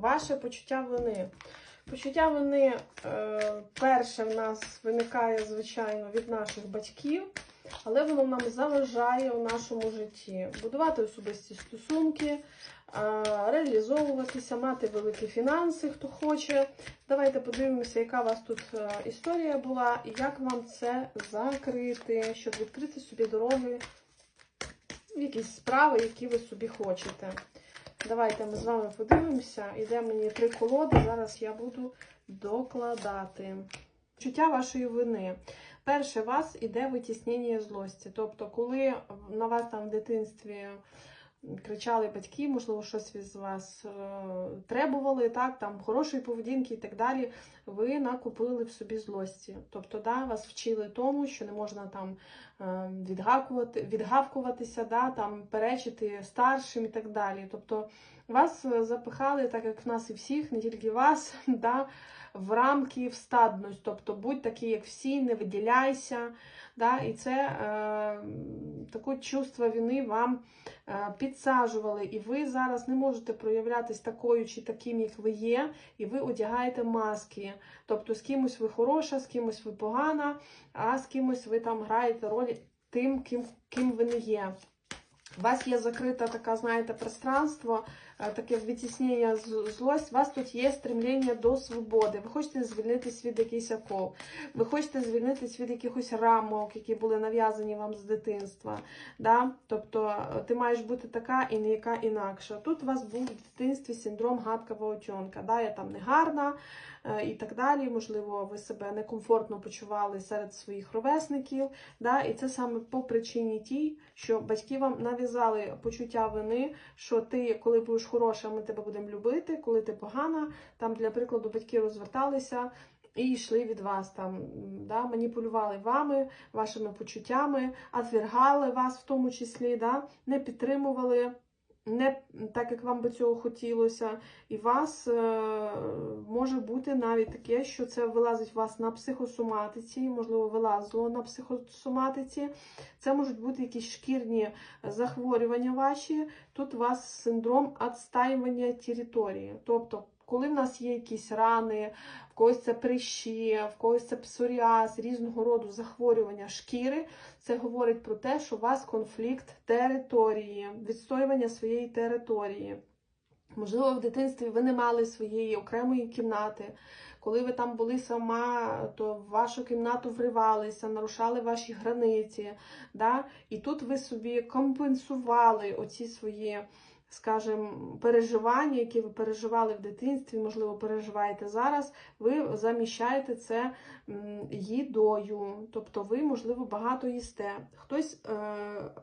Ваше почуття вини. Почуття вини е, перше в нас виникає, звичайно, від наших батьків, але воно нам заважає у нашому житті будувати особисті стосунки, е, реалізовуватися, мати великі фінанси, хто хоче. Давайте подивимося, яка у вас тут е, історія була, і як вам це закрити, щоб відкрити собі дороги в якісь справи, які ви собі хочете. Давайте ми з вами подивимося. Іде мені три колоди. Зараз я буду докладати. Чуття вашої вини. Перше, вас іде витіснення злості. Тобто, коли на вас там в дитинстві кричали батьки, можливо, щось від вас е, требували, так, там хорошої поведінки і так далі, ви накупили в собі злості. Тобто, да, вас вчили тому, що не можна там е, відгавкувати, відгавкуватися, да, там, перечити старшим і так далі. Тобто вас е, запихали, так як в нас і всіх, не тільки вас, да, в рамки в стадність. Тобто будь такий, як всі, не виділяйся. Да, І це е, таке чувство вини вам е, підсаджували. І ви зараз не можете проявлятись такою чи таким, як ви є, і ви одягаєте маски. Тобто з кимось ви хороша, з кимось ви погана, а з кимось ви там граєте роль тим, ким, ким ви не є. У вас є закрита така, знаєте, пространство, таке витіснення злость. У вас тут є стремління до свободи. Ви хочете звільнитись від якихось оков. Ви хочете звільнитись від якихось рамок, які були нав'язані вам з дитинства. Да? Тобто е, ти маєш бути така і не яка інакша. Тут у вас був в дитинстві синдром гадкого утенка. Да? Я там не гарна е, і так далі. Можливо, ви себе некомфортно почували серед своїх ровесників. Да? І це саме по причині тій, що батьки вам нав'язали почуття вини, що ти, коли будеш хороша, ми тебе будемо любити, коли ти погана, там, для прикладу, батьки розверталися. І йшли від вас там, да, маніпулювали вами, вашими почуттями, отвергали вас в тому числі, да, не підтримували, не так, як вам би цього хотілося. І вас е, може бути навіть таке, що це вилазить вас на психосоматиці, можливо, вилазило на психосоматиці. Це можуть бути якісь шкірні захворювання ваші. Тут у вас синдром відстаювання території. Тобто, коли в нас є якісь рани, в когось це прищі, в когось це псоріаз, різного роду захворювання шкіри, це говорить про те, що у вас конфлікт території, відстоювання своєї території. Можливо, в дитинстві ви не мали своєї окремої кімнати. Коли ви там були сама, то в вашу кімнату вривалися, нарушали ваші границі. Да? І тут ви собі компенсували оці свої, скажімо, переживання, які ви переживали в дитинстві, можливо, переживаєте зараз. Ви заміщаєте це їдою. Тобто ви, можливо, багато їсте. Хтось е,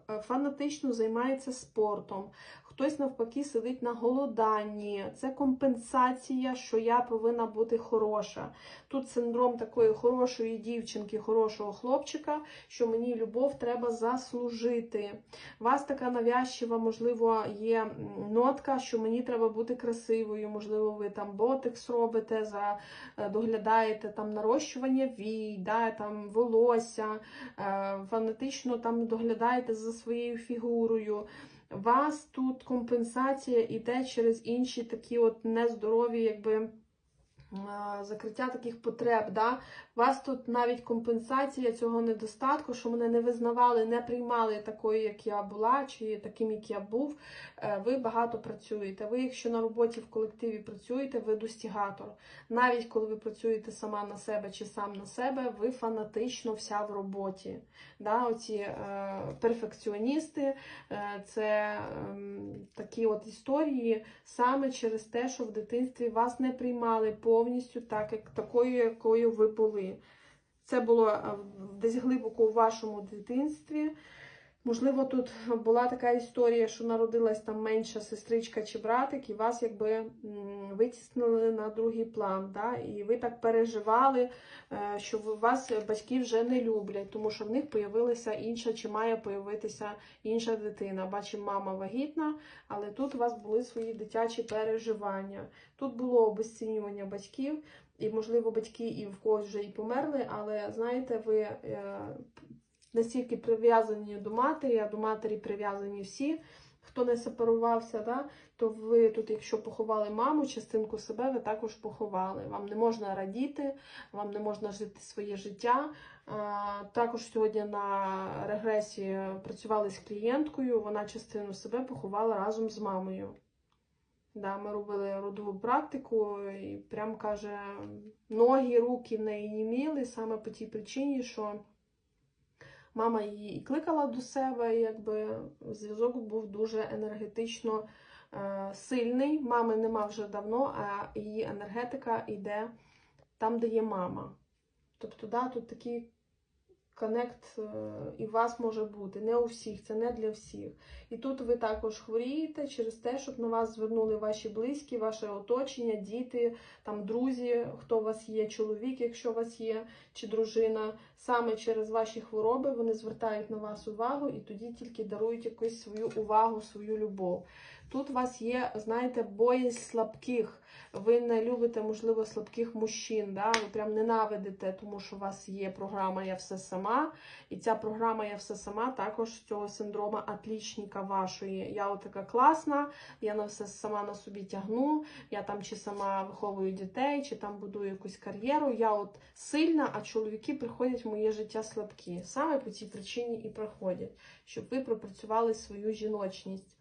е, фанатично займається спортом. Хтось навпаки сидить на голоданні. Це компенсація, що я повинна бути хороша. Тут синдром такої хорошої дівчинки, хорошого хлопчика, що мені любов треба заслужити. Вас така навязчива, можливо, є нотка, що мені треба бути красивою. Можливо, ви там ботекс робите, за, е, доглядаєте там нарощування вій, да, там волосся, е, фанатично там доглядаєте за своєю фігурою вас тут компенсація йде через інші такі от нездорові, якби. А, Закриття таких потреб, да? У вас тут навіть компенсація цього недостатку, що мене не визнавали, не приймали такою, як я була, чи таким, як я був. Е, Ви багато працюєте. Ви, якщо на роботі в колективі працюєте, ви достігатор. Навіть коли ви працюєте сама на себе чи сам на себе, ви фанатично вся в роботі. Да? Оці е, перфекціоністи, е, це ем, такі от історії саме через те, що в дитинстві вас не приймали повністю так, як такою, якою ви були. Це було десь глибоко у вашому дитинстві. Можливо, тут була така історія, що народилась там менша сестричка чи братик, і вас якби витіснили на другий план. Да? І ви так переживали, е, що вас батьки вже не люблять, тому що в них появилася інша, чи має появитися інша дитина. Бачимо, мама вагітна, але тут у вас були свої дитячі переживання. Тут було обесцінювання батьків, і, можливо, батьки і в когось вже і померли, але знаєте, ви е, настільки прив'язані до матері, а до матері прив'язані всі. хто не сепарувався, да, то ви тут, якщо поховали маму, частинку себе ви також поховали. Вам не можна радіти, вам не можна жити своє життя. Також сьогодні на регресії працювали з клієнткою, вона частину себе поховала разом з мамою. Да, ми робили родову практику, і прям каже, ноги, руки в неї німіли саме по тій причині, що мама її і кликала до себе, і якби зв'язок був дуже енергетично е, сильний. Мами нема вже давно, а її енергетика йде там, де є мама. Тобто, да, тут такий коннект е, і вас може бути. Не у всіх, це не для всіх. І тут ви також хворієте через те, щоб на вас звернули ваші близькі, ваше оточення, діти, там друзі, хто у вас є, чоловік, якщо у вас є, чи дружина. Саме через ваші хвороби вони звертають на вас увагу і тоді тільки дарують якусь свою увагу, свою любов. Тут у вас є, знаєте, боязнь слабких. Ви не любите, можливо, слабких мужчин. Да? Ви прям ненавидите, тому що у вас є програма Я все сама. І ця програма Я все сама також цього синдрома атлічника вашої. Я така класна, я на все сама на собі тягну, я там чи сама виховую дітей, чи там будую якусь кар'єру. Я от сильна, а чоловіки приходять в моє життя слабкі. Саме по цій причині і приходять, щоб ви пропрацювали свою жіночність.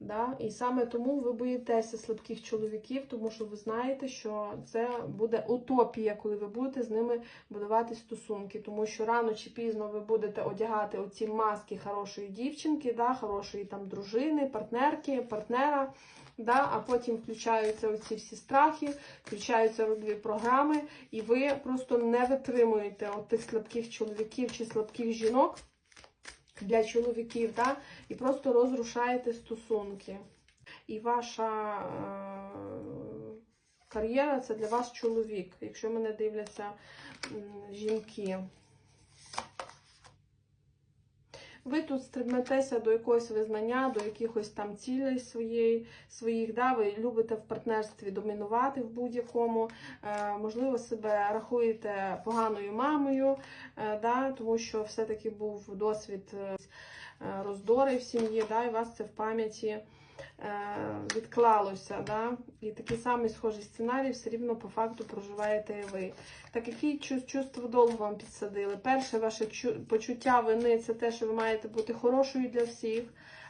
Да? І саме тому ви боїтеся слабких чоловіків, тому що ви знаєте, що це буде утопія, коли ви будете з ними будувати стосунки. Тому що рано чи пізно ви будете одягати оці маски хорошої дівчинки, да? хорошої там дружини, партнерки, партнера. Да, а потім включаються оці всі страхи, включаються родові програми, і ви просто не витримуєте тих слабких чоловіків чи слабких жінок для чоловіків, да? і просто розрушаєте стосунки. І ваша е- кар'єра це для вас чоловік, якщо мене дивляться е, жінки. Ви тут стремитеся до якогось визнання, до якихось там цілей своєї, своїх, да, ви любите в партнерстві домінувати в будь-якому, е, можливо, себе рахуєте поганою мамою, е, да, тому що все-таки був досвід е, роздори в сім'ї, да, і вас це в пам'яті відклалося. Да? І такий самий схожий сценарій все рівно по факту проживаєте і ви. Так які чувство долгу вам підсадили? Перше ваше почуття вини це те, що ви маєте бути хорошою для всіх.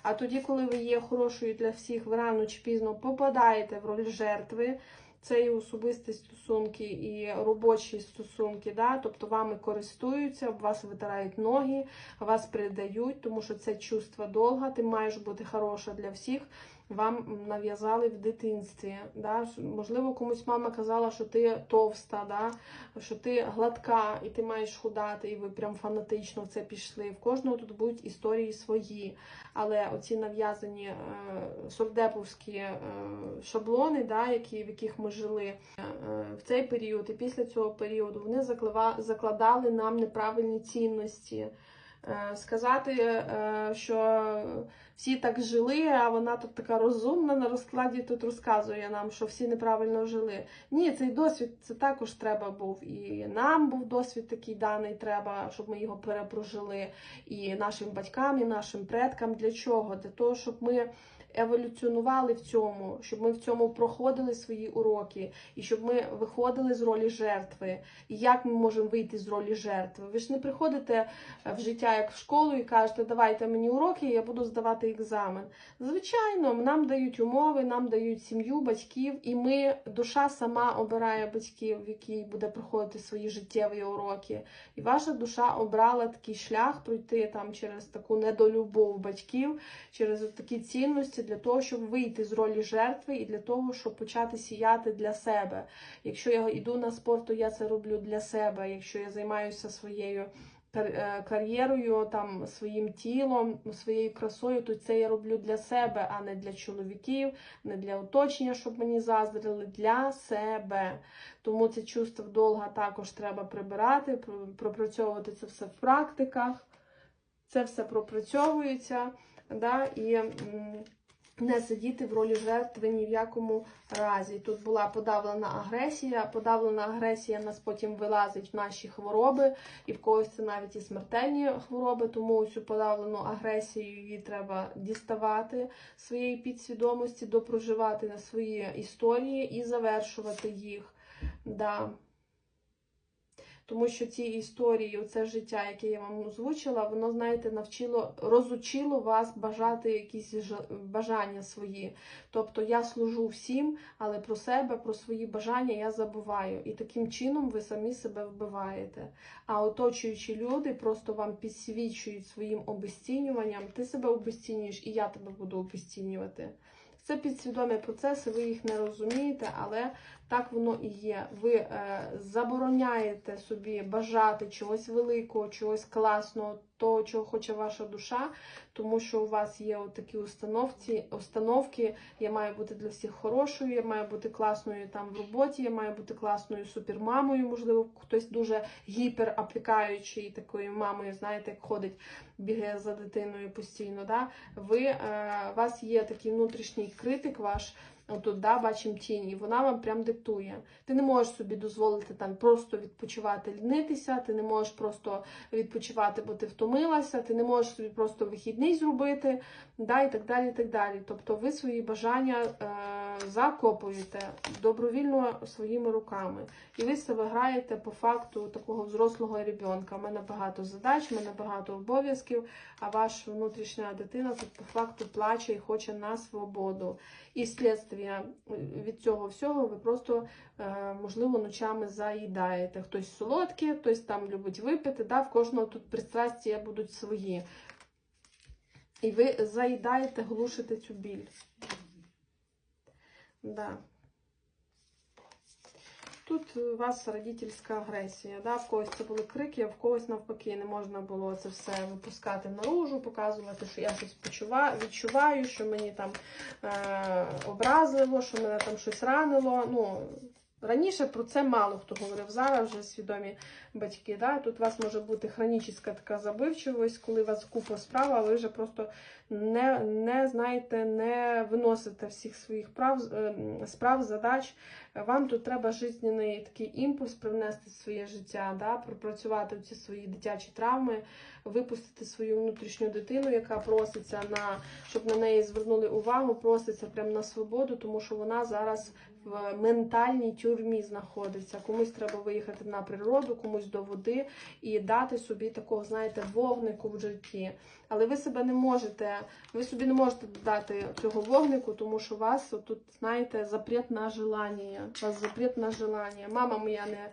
А тоді, коли ви є хорошою для всіх, ви рано чи пізно попадаєте в роль жертви. Це і особисті стосунки, і робочі стосунки, да? тобто вами користуються, вас витирають ноги, вас придають, тому що це чувство довга, ти маєш бути хороша для всіх вам нав'язали в дитинстві. Да? Можливо, комусь мама казала, що ти товста, да? що ти гладка і ти маєш худати, і ви прям фанатично в це пішли. В кожного тут будуть історії свої. Але оці нав'язані е, совдеповські е, шаблони, да, які, в яких ми жили е, в цей період і після цього періоду, вони закладали нам неправильні цінності. Е, сказати, е, що всі так жили, а вона тут така розумна на розкладі тут розказує нам, що всі неправильно жили. Ні, цей досвід це також треба був. І нам був досвід такий даний, треба, щоб ми його перепрожили. І нашим батькам, і нашим предкам. Для чого? Для того, щоб ми еволюціонували в цьому, щоб ми в цьому проходили свої уроки, і щоб ми виходили з ролі жертви. І як ми можемо вийти з ролі жертви? Ви ж не приходите е, в життя як в школу і кажете, давайте мені уроки, я буду здавати екзамен. Звичайно, нам дають умови, нам дають сім'ю, батьків, і ми, душа сама обирає батьків, в якій буде проходити свої життєві уроки. І ваша душа обрала такий шлях пройти там через таку недолюбов батьків, через такі цінності для того, щоб вийти з ролі жертви і для того, щоб почати сіяти для себе. Якщо я йду на спорт, то я це роблю для себе. Якщо я займаюся своєю е, кар'єрою, там своїм тілом, своєю красою, то це я роблю для себе, а не для чоловіків, не для оточення, щоб мені заздрили, для себе. Тому це чувство довга також треба прибирати, пропрацьовувати це все в практиках. Це все пропрацьовується. Да? І не сидіти в ролі жертви ні в якому разі. Тут була подавлена агресія. Подавлена агресія нас потім вилазить в наші хвороби, і в когось це навіть і смертельні хвороби. Тому цю подавлену агресію її треба діставати своєї підсвідомості, допроживати на свої історії і завершувати їх. Да. Тому що ці історії, оце життя, яке я вам озвучила, воно, знаєте, навчило, розучило вас бажати якісь ж- бажання свої. Тобто я служу всім, але про себе, про свої бажання я забуваю. І таким чином ви самі себе вбиваєте. А оточуючі люди просто вам підсвічують своїм обесцінюванням. Ти себе обесцінюєш, і я тебе буду обесцінювати. Це підсвідомі процеси, ви їх не розумієте, але так воно і є. Ви е, забороняєте собі бажати чогось великого, чогось класного, того, чого хоче ваша душа, тому що у вас є такі установці, установки. Я маю бути для всіх хорошою, я маю бути класною там в роботі, я маю бути класною супермамою. Можливо, хтось дуже гіпераплікаючий такою мамою, знаєте, як ходить, бігає за дитиною постійно. Да? Ви, е, у вас є такий внутрішній критик ваш. Отут, да, бачимо тінь, і вона вам прям диктує. Ти не можеш собі дозволити там просто відпочивати, лінитися, ти не можеш просто відпочивати, бо ти втомилася, ти не можеш собі просто вихідний зробити, да, і так далі. і так далі. Тобто ви свої бажання е, закопуєте добровільно своїми руками. І ви себе граєте по факту такого взрослого ребенка. У мене багато задач, у мене багато обов'язків, а ваша внутрішня дитина тут по факту плаче і хоче на свободу. І слідствія від цього всього ви просто, е, можливо, ночами заїдаєте. Хтось солодке, хтось там любить випити. Да? В кожного тут пристрастія будуть свої. І ви заїдаєте, глушите цю біль. Да. Тут у вас родительська агресія. Да? В когось це були крики, а в когось навпаки не можна було це все випускати наружу, показувати, що я щось почуваю, відчуваю, що мені там е- образливо, що мене там щось ранило. Ну, Раніше про це мало хто говорив. Зараз вже свідомі батьки. Да? Тут у вас може бути хронічна така забивчивість, коли у вас купа справ, а ви вже просто не, не знаєте, не виносите всіх своїх прав, е, справ, задач. Вам тут треба жизненний такий імпульс привнести в своє життя, да? пропрацювати ці свої дитячі травми, випустити свою внутрішню дитину, яка проситься на щоб на неї звернули увагу, проситься прямо на свободу, тому що вона зараз в ментальній тюрмі знаходиться. Комусь треба виїхати на природу, комусь до води і дати собі такого, знаєте, вогнику в житті. Але ви себе не можете, ви собі не можете дати цього вогнику, тому що у вас тут, знаєте, запрет на желання. У вас запрет на желання. Мама моя не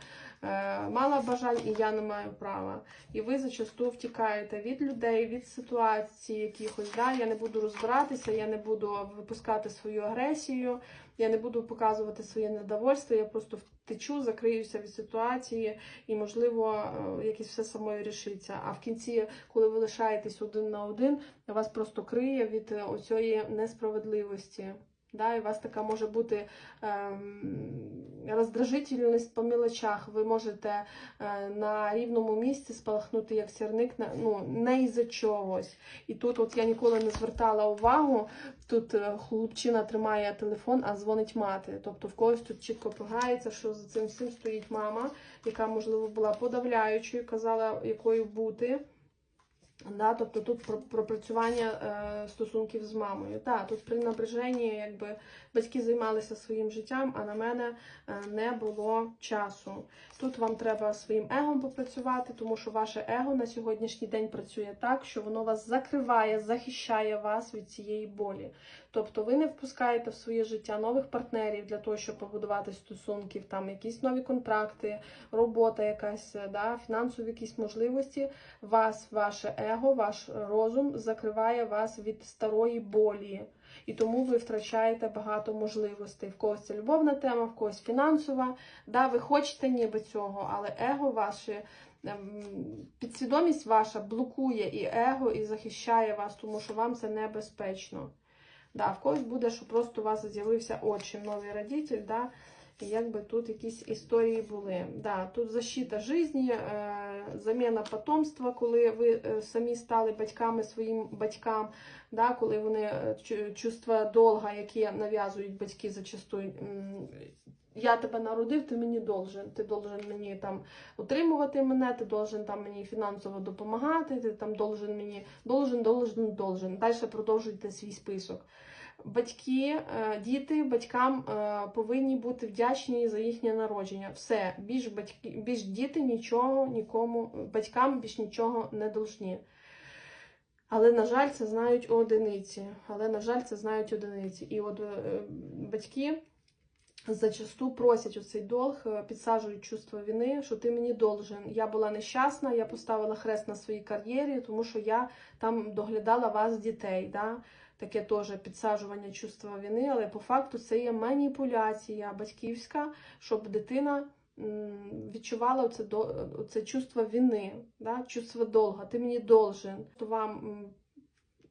е, мала бажань, і я не маю права. І ви зачасту втікаєте від людей, від ситуацій якихось. Да? Я не буду розбиратися, я не буду випускати свою агресію. Я не буду показувати своє недовольство, я просто втечу, закриюся від ситуації, і, можливо, е, якесь все самою рішиться. А в кінці, коли ви лишаєтесь один на один, вас просто криє від е, оцієї несправедливості. Да, і у вас така може бути ем, роздражительність по мілочах. Ви можете е, на рівному місці спалахнути як сірник, ну, не із-за чогось. І тут от я ніколи не звертала увагу, тут е, хлопчина тримає телефон, а дзвонить мати. Тобто в когось тут чітко прогається, що за цим всім стоїть мама, яка, можливо, була подавляючою, казала, якою бути. Да, тобто тут про пропрацювання е, стосунків з мамою. Да, тут при напряженні якби батьки займалися своїм життям, а на мене е, не було часу. Тут вам треба своїм егом попрацювати, тому що ваше его на сьогоднішній день працює так, що воно вас закриває, захищає вас від цієї болі. Тобто ви не впускаєте в своє життя нових партнерів для того, щоб побудувати стосунків, там якісь нові контракти, робота якась, да, фінансові якісь можливості. Вас, ваше его, ваш розум закриває вас від старої болі. І тому ви втрачаєте багато можливостей. В когось це любовна тема, в когось фінансова. Да, ви хочете ніби цього, але его ваше, ем, підсвідомість ваша блокує і его, і захищає вас, тому що вам це небезпечно. Да, в когось буде, що просто у вас з'явився отчим, новий родитель, да, І якби тут якісь історії були. Да, тут защита житті, е, заміна потомства, коли ви е, самі стали батьками своїм батькам, да, коли вони е, чувства долга, які нав'язують батьки зачастую. Я тебе народив, ти мені должен. Ти должен мені там утримувати мене, ти должен там мені фінансово допомагати, ти там должен мені должен, должен, должен. Далі продовжуйте свій список. Батьки, е, діти батькам е, повинні бути вдячні за їхнє народження. Все, більш батьки, більш діти нічого нікому, батькам більш нічого не должні. Але, на жаль, це знають одиниці. Але, на жаль, це знають одиниці. І от е, батьки зачасту просять оцей долг, е, підсаджують чувство вини, що ти мені должен. Я була нещасна, я поставила хрест на своїй кар'єрі, тому що я там доглядала вас, дітей. Да? Таке теж підсаджування чувства вини, але по факту це є маніпуляція батьківська, щоб дитина відчувала до- оце чувство вини, да? чувство долга. Ти мені должен. То вам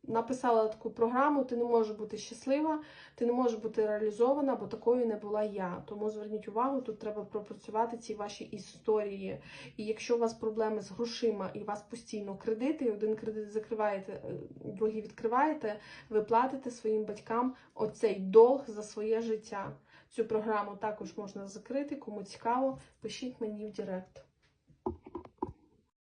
написала таку програму, ти не можеш бути щаслива, ти не можеш бути реалізована, бо такою не була я. Тому зверніть увагу, тут треба пропрацювати ці ваші історії. І якщо у вас проблеми з грошима і у вас постійно кредити, один кредит закриваєте, е, другий відкриваєте, ви платите своїм батькам оцей долг за своє життя. Цю програму також можна закрити. Кому цікаво, пишіть мені в Директ.